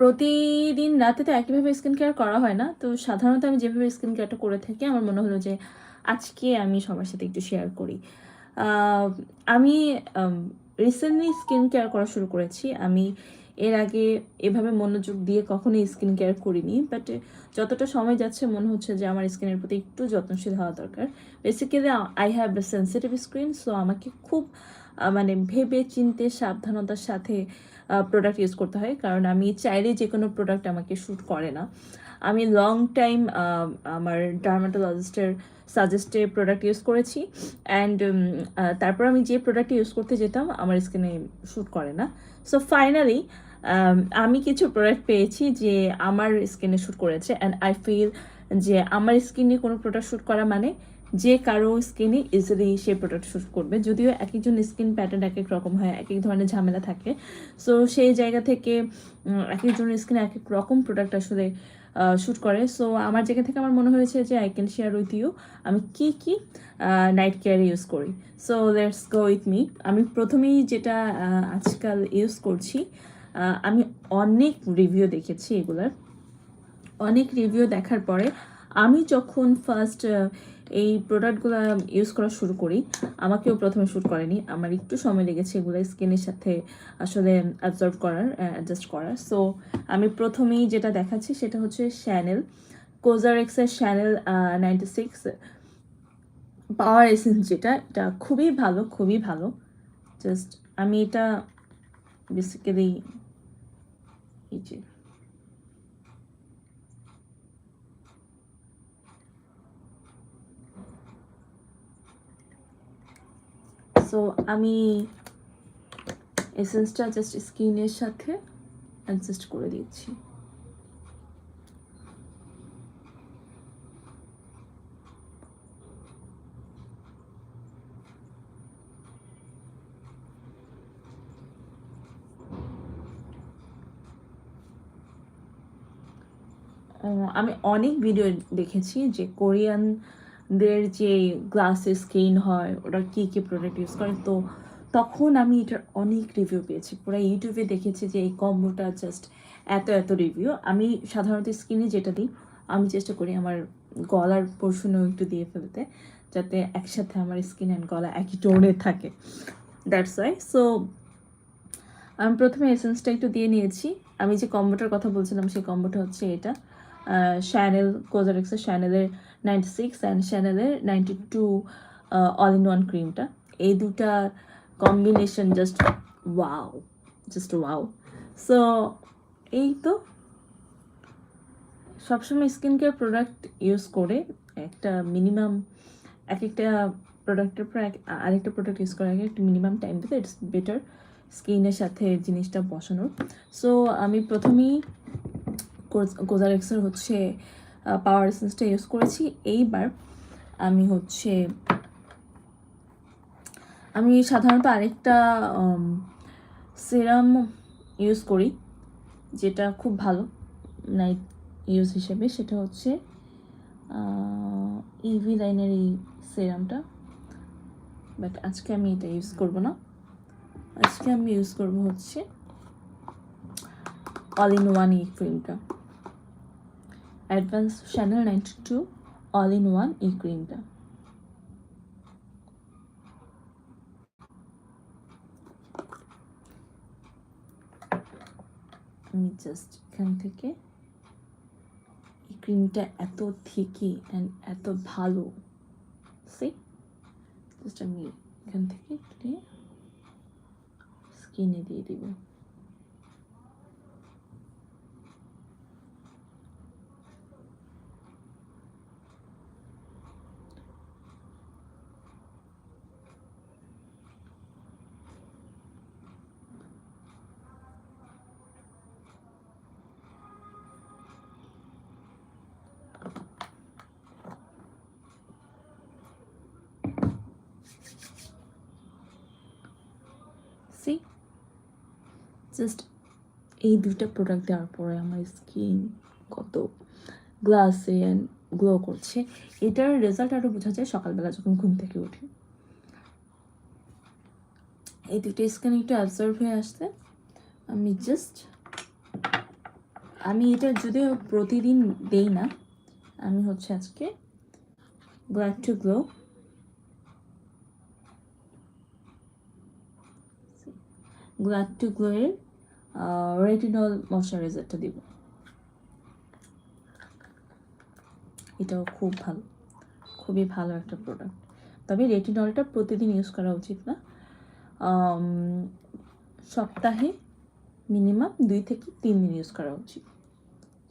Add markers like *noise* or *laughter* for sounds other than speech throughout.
প্রতিদিন রাতে তো একইভাবে স্কিন কেয়ার করা হয় না। তো সাধারণত আমি যেভাবে স্কিন কেয়ারটা করে থাকি, আমার মনে হলো যে আজকে আমি সবার সাথে একটু শেয়ার করি। আমি রিসেন্টলি স্কিন কেয়ার করা শুরু করেছি। আমি এর আগে এভাবে মনোযোগ দিয়ে কখনোই স্কিন কেয়ার করিনি বাট যতটা সময় যাচ্ছে মনে হচ্ছে যে আমার স্কিনের প্রতি একটু যত্নশীল হওয়া দরকার। Basically I have a sensitive skin so আমাকে খুব মানে ভেবে চিনতে সাবধানতার সাথে প্রোডাক্ট ইউজ করতে হয়, কারণ আমি চাইলে যে কোনো প্রোডাক্ট আমাকে শ্যুট করে না। আমি লং টাইম আমার ডার্মাটোলজিস্টের সাজেস্টে প্রোডাক্ট ইউজ করেছি অ্যান্ড তারপর আমি যে প্রোডাক্ট ইউজ করতে যেতাম, আমার স্কিনে শ্যুট করে না। সো ফাইনালি আমি কিছু প্রোডাক্ট পেয়েছি যে আমার স্কিনে শ্যুট করেছে অ্যান্ড আই ফিল যে আমার স্কিনে কোনো প্রোডাক্ট শ্যুট করা মানে যে কারও স্কিনে ইজিলি সেই প্রোডাক্ট শ্যুট করবে। যদিও এক একজন স্কিন প্যাটার্ন এক এক রকম হয় এক এক ধরনের ঝামেলা থাকে। সো সেই জায়গা থেকে এক একজনের স্কিনে এক এক রকম প্রোডাক্ট আসলে শ্যুট করে। সো আমার জায়গা থেকে আমার মনে হয়েছে যে I can share with you আমি কি কি নাইট কেয়ার ইউজ করি। So let's go with me আমি প্রথমেই যেটা আজকাল ইউজ করছি আমি অনেক রিভিউ দেখেছি এগুলার। অনেক রিভিউ দেখার পরে আমি যখন ফার্স্ট এই প্রোডাক্টগুলো ইউজ করা শুরু করি, আমাকেও প্রথমে শ্যুট করেনি। আমার একটু সময় লেগেছে এগুলো স্কিনের সাথে আসলে অ্যাবজর্ব করার অ্যাডজাস্ট করার। সো আমি প্রথমেই যেটা দেখাচ্ছি সেটা হচ্ছে channel কোজারেক্সের Chanel ninety six power essence যেটা, এটা খুবই ভালো খুবই ভালো। জাস্ট আমি এটা বেসিক্যালি এই যে সো আমি এসেন্সটা জাস্ট স্কিনের সাথে অ্যাডজাস্ট করে দিচ্ছি। আমি অনেক ভিডিও দেখেছি যে কোরিয়ানদের যে গ্লাসের স্কিন হয়, ওরা কী কী প্রোডাক্ট ইউজ করে। তো তখন আমি এটার অনেক রিভিউ পেয়েছি। পুরো ইউটিউবে দেখেছি যে এই কম্বোটা জাস্ট এত এত রিভিউ আমি সাধারণত স্কিনে যেটা দিই, আমি চেষ্টা করি আমার গলার পোর্শনেও একটু দিয়ে ফেলতে, যাতে একসাথে আমার স্কিন অ্যান্ড গলা একই টোনে থাকে। দ্যাটস ওয়াই সো আমি প্রথমে এসেন্সটা একটু দিয়ে নিয়েছি। আমি যে কম্বোটার কথা বলছিলাম, সেই কম্বোটা হচ্ছে এটা। শ্যানেল কোজারেক্সের শ্যানেলের ninety six and শ্যানেলের ninety two all in one ক্রিমটা এই দুটা combination just wow just wow so এই তো। সবসময় স্কিন কেয়ার প্রোডাক্ট ইউজ করে একটা মিনিমাম এক একটা প্রোডাক্টের পর আরেকটা প্রোডাক্ট ইউজ করার আগে একটা মিনিমাম টাইম দিতে ইটস বেটার স্কিনের সাথে জিনিসটা বসানোর। সো আমি প্রথমেই কোজারেক্সের হচ্ছে পাওয়ার এসেন্সটা ইউজ করেছি। এইবার আমি হচ্ছে, আমি সাধারণত আরেকটা সিরাম ইউজ করি, যেটা খুব ভালো নাইট ইউজ হিসেবে। সেটা হচ্ছে ইভি লাইনের এই সিরামটা বাট আজকে আমি এটা ইউজ করব না। আজকে আমি ইউজ করব হচ্ছে অল ইন ওয়ান এই ক্রিমটা advance Chanel ninety two, all in one, এই ক্রিমটা। আমি জাস্ট এখান থেকে এই ক্রিমটা এত থিকি অ্যান্ড এত ভালো। সি জাস্ট আমি এখান থেকে একটু স্কিনে দিয়ে দিব। সি জাস্ট এই দুইটা প্রোডাক্ট দেওয়ার পরে আমার স্কিন কত গ্লাসে অ্যান্ড গ্লো করছে। এটার রেজাল্ট আরও বোঝা যায় সকালবেলা যখন ঘুম থেকে উঠি। এই দুটো স্কিন একটু অ্যাবজর্ভ হয়ে আসতে আমি জাস্ট আমি এটা যদিও প্রতিদিন দেই না, আমি হচ্ছে আজকে glad to glow glad to glow এর রেটিনল ময়শ্চারাইজারটা দিব। এটাও খুব ভালো, খুবই ভালো একটা প্রোডাক্ট তবে রেটিনলটা প্রতিদিন ইউজ করা উচিত না। সপ্তাহে মিনিমাম দুই থেকে তিন দিন ইউজ করা উচিত।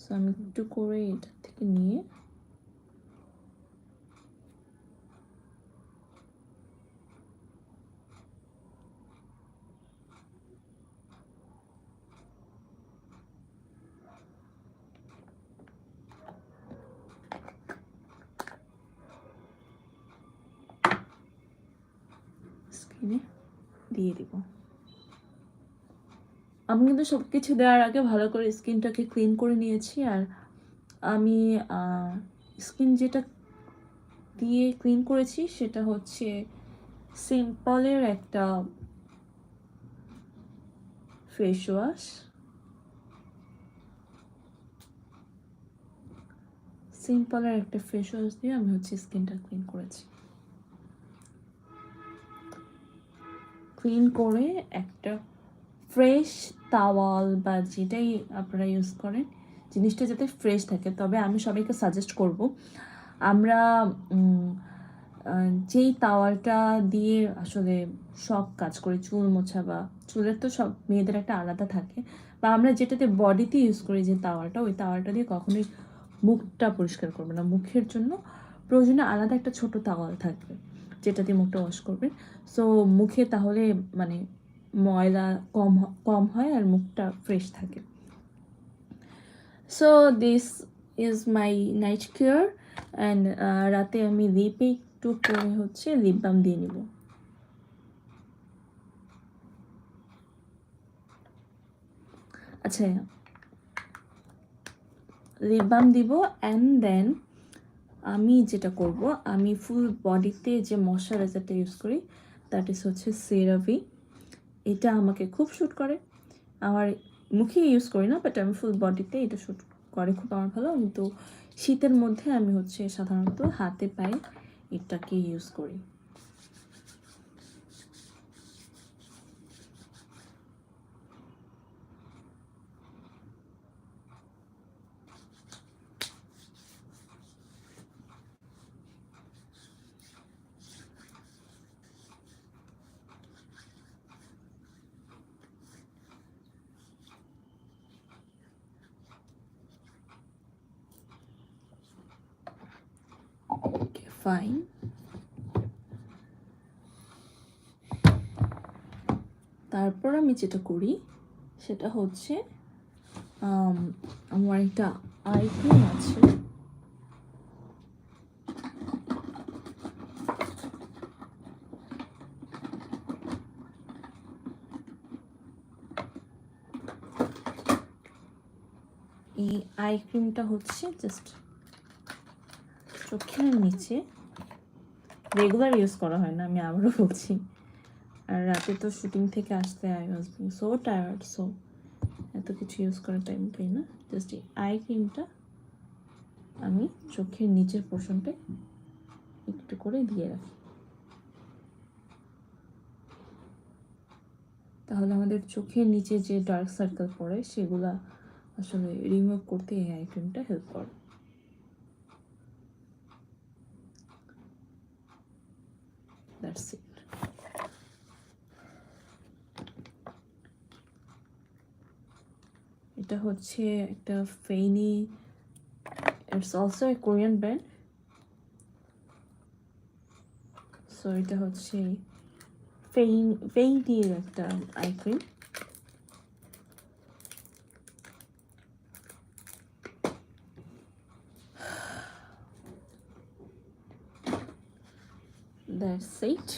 সো আমি একটু করে এটা থেকে নিয়ে স্কিনে দিয়ে দিব। আমি কিন্তু সব কিছু দেওয়ার আগে ভালো করে স্কিনটাকে ক্লিন করে নিয়েছি আর আমি স্কিন যেটা দিয়ে ক্লিন করেছি সেটা হচ্ছে সিম্পলের একটা ফেস ওয়াশ সিম্পলের একটা ফেস ওয়াশ দিয়ে আমি হচ্ছে স্কিনটা ক্লিন করেছি। ক্লিন করে একটা ফ্রেশ তাওয়াল বা যেটাই আপনারা ইউজ করেন, জিনিসটা যাতে ফ্রেশ থাকে। তবে আমি সবাইকে সাজেস্ট করব, আমরা যেই তাওয়ালটা দিয়ে আসলে সব কাজ করি, চুল মোছা বা চুলের তো সব মেয়েদের একটা আলাদা থাকে, বা আমরা যেটাতে বডিতে ইউজ করি যে তাওয়ালটা ওই তাওয়ালটা দিয়ে কখনোই মুখটা পরিষ্কার করব না। মুখের জন্য প্রয়োজনে আলাদা একটা ছোট তাওয়াল থাকবে। যেটা দিয়ে মুখটা ওয়াশ করবেন সো মুখে তাহলে মানে ময়লা কম কম হয় আর মুখটা ফ্রেশ থাকে। So this is my night care and রাতে আমি লিপে একটু করে হচ্ছে লিপ বাম দিয়ে নিব। আচ্ছা লিপ বাম দিব অ্যান্ড দেন আমি যেটা করব, আমি ফুল বডিতে যে ময়শ্চারাইজারটা ইউজ করি দ্যাট ইজ হচ্ছে সেরাভি এটা আমাকে খুব শ্যুট করে। আমার মুখে ইউজ করি না বাট আমি ফুল বডিতে এটা শ্যুট করে খুব আমার ভালো। কিন্তু শীতের মধ্যে আমি হচ্ছে সাধারণত হাতে পায়ে এটাকে ইউজ করি ওকে ফাইন তারপর আমি যেটা করি সেটা হচ্ছে আম, আমার একটা আই ক্রিম আছে। এই আই ক্রিমটা হচ্ছে জাস্ট চোখের নিচে রেগুলার ইউজ করা হয় না, আমি আবারও বলছি। আর রাতে তো শুটিং থেকে আসতে I was being so tired so এত কিছু ইউজ করার টাইম পাই না। জাস্ট এই আই ক্রিমটা আমি চোখের নিচের পোর্শনটা একটু করে দিয়ে রাখি। তাহলে আমাদের চোখের নিচে যে ডার্ক সার্কেল পড়ে, সেগুলা আসলে রিমুভ করতে এই আই ক্রিমটা হেল্প করে দ্যাটস ইট এটা হচ্ছে একটা ফেইনি it's also a Korean brand so এটা হচ্ছে ফেইন ফেইনির একটা আই ক্রিম দ্যাটস ইট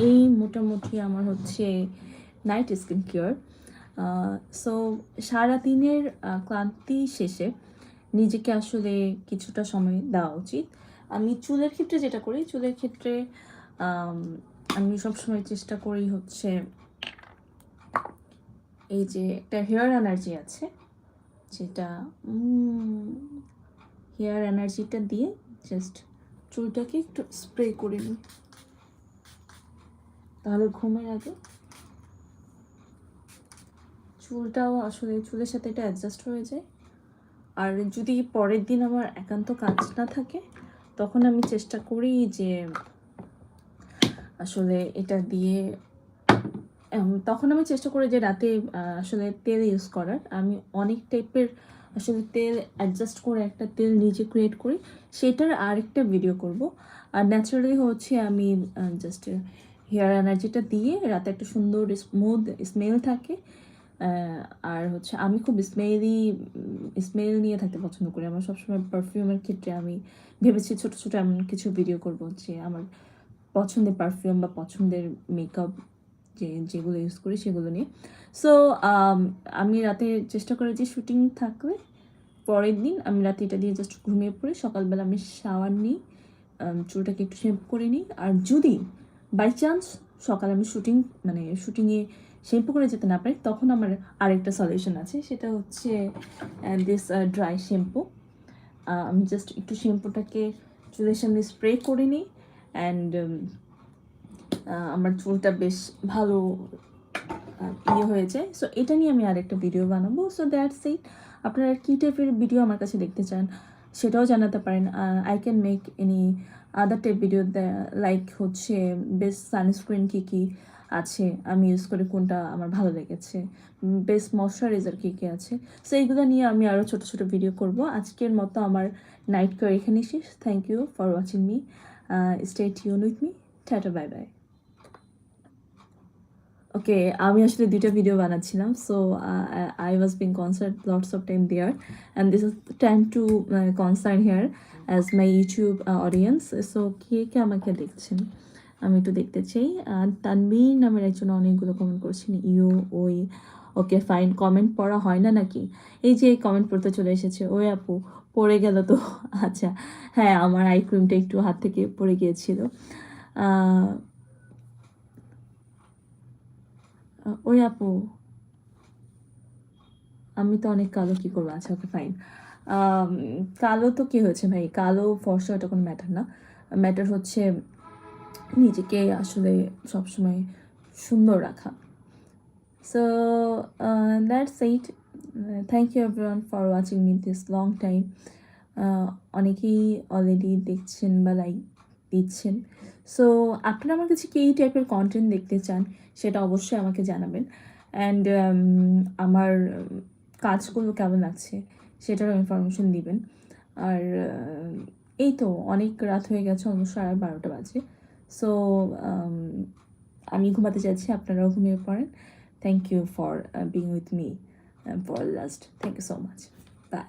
এই মোটামুটি আমার হচ্ছে নাইট স্কিন কেয়ার সো সারাদিনের ক্লান্তি শেষে নিজেকে আসলে কিছুটা সময় দেওয়া উচিত। আমি চুলের ক্ষেত্রে যেটা করি চুলের ক্ষেত্রে আম, আমি সবসময় চেষ্টা করি হচ্ছে এই যে একটা হেয়ার এনার্জি আছে যেটা হেয়ার এনার্জিটা দিয়ে জাস্ট চুলটাকে একটু স্প্রে করে নিই। তাহলে ঘুমের আগে চুলটাও আসলে চুলের সাথে এটা অ্যাডজাস্ট হয়ে যায়। আর যদি পরের দিন আমার একান্ত কাজ না থাকে, তখন আমি চেষ্টা করি যে আসলে এটা দিয়ে তখন আমি চেষ্টা করি যে রাতে আসলে তেল ইউজ করার। আমি অনেক টাইপের আসলে তেল অ্যাডজাস্ট করে একটা তেল নিজে ক্রিয়েট করি, সেটার আরেকটা ভিডিও করব। আর ন্যাচারালি হচ্ছে আমি জাস্ট হেয়ার এনার্জিটা দিয়ে রাতে একটা সুন্দর স্মুথ স্মেল থাকে আর হচ্ছে আমি খুব স্মেলি, স্মেল নিয়ে থাকতে পছন্দ করি। আমার সবসময় পারফিউমের ক্ষেত্রে আমি ভেবেছি ছোট ছোট এমন কিছু ভিডিও করব যে আমার পছন্দের পারফিউম বা পছন্দের মেকআপ যে, যেগুলো ইউজ করি সেগুলো নিয়ে। সো আমি রাতে চেষ্টা করি যে শুটিং থাকলে পরের দিন আমি রাতে এটা দিয়ে জাস্ট ঘুমিয়ে পড়ি সকালবেলা আমি শাওয়ার নিই চুলটাকে একটু শ্যাম্পু করে নিই। আর যদি বাই চান্স সকালে আমি শুটিং মানে শুটিংয়ে শ্যাম্পু করে যেতে না পারি, তখন আমার আরেকটা সলিউশন আছে, সেটা হচ্ছে দিস ড্রাই শ্যাম্পু আমি জাস্ট একটু শ্যাম্পুটাকে চুলের সামনে স্প্রে করে নিই অ্যান্ড আমার চুলটা বেশ ভালো ইয়ে হয়ে যায়। সো এটা নিয়ে আমি আরেকটা ভিডিও বানাবো। সো দ্যাটস ইট আপনারা কী টাইপের ভিডিও আমার কাছে দেখতে চান, সেটাও জানাতে পারেন। I can make any other type video like হচ্ছে বেস্ট সানস্ক্রিন কী কী আছে, আমি ইউজ করে কোনটা আমার ভালো লেগেছে বেস্ট ময়শ্চারাইজার কী কী আছে। সো এইগুলো নিয়ে আমি আরও ছোটো ছোটো ভিডিও করব। আজকের মতো আমার নাইট কেয়ার এখানে শেষ। Thank you for watching me stay tune with me tata bye bye okay আমি আসলে দুইটা ভিডিও বানাচ্ছিলাম। So I was being concert lots of time there and this is time to concern here as my YouTube audience so কে কে আমাকে দেখছেন? আমি একটু দেখতে চাই। তানবির নামের একজন অনেকগুলো কমেন্ট করছেন। ইউ, ওই, ওকে ফাইন কমেন্ট পড়া হয় না নাকি? এই যে কমেন্ট পড়তে চলে এসেছে। ওই আপু, পড়ে গেল তো। *laughs* আচ্ছা হ্যাঁ আমার আই ক্রিমটা একটু হাত থেকে পড়ে গিয়েছিল। ওই আপু, আমি তো অনেক কালো কি করব? আচ্ছা ওকে ফাইন কালো তো কি হয়েছে ভাই? কালো, ফর্সা এটা কোনো ম্যাটার না। ম্যাটার হচ্ছে নিজেকে আসলে সবসময় সুন্দর রাখা। So that's it thank you everyone for watching me this long time অনেকেই অলরেডি দেখছেন বা লাইক দিচ্ছেন। সো আপনারা আমার কাছে কী টাইপের কন্টেন্ট দেখতে চান সেটা অবশ্যই আমাকে জানাবেন। অ্যান্ড আমার কাজগুলো কেমন লাগছে সেটারও ইনফরমেশন দিবেন। আর এই তো, অনেক রাত হয়ে গেছে, অলমোস্ট সাড়ে বারোটা বাজে। সো আমি ঘুমাতে চাইছি আপনারাও ঘুমিয়ে পড়েন। Thank you for being with me for last thank you so much bye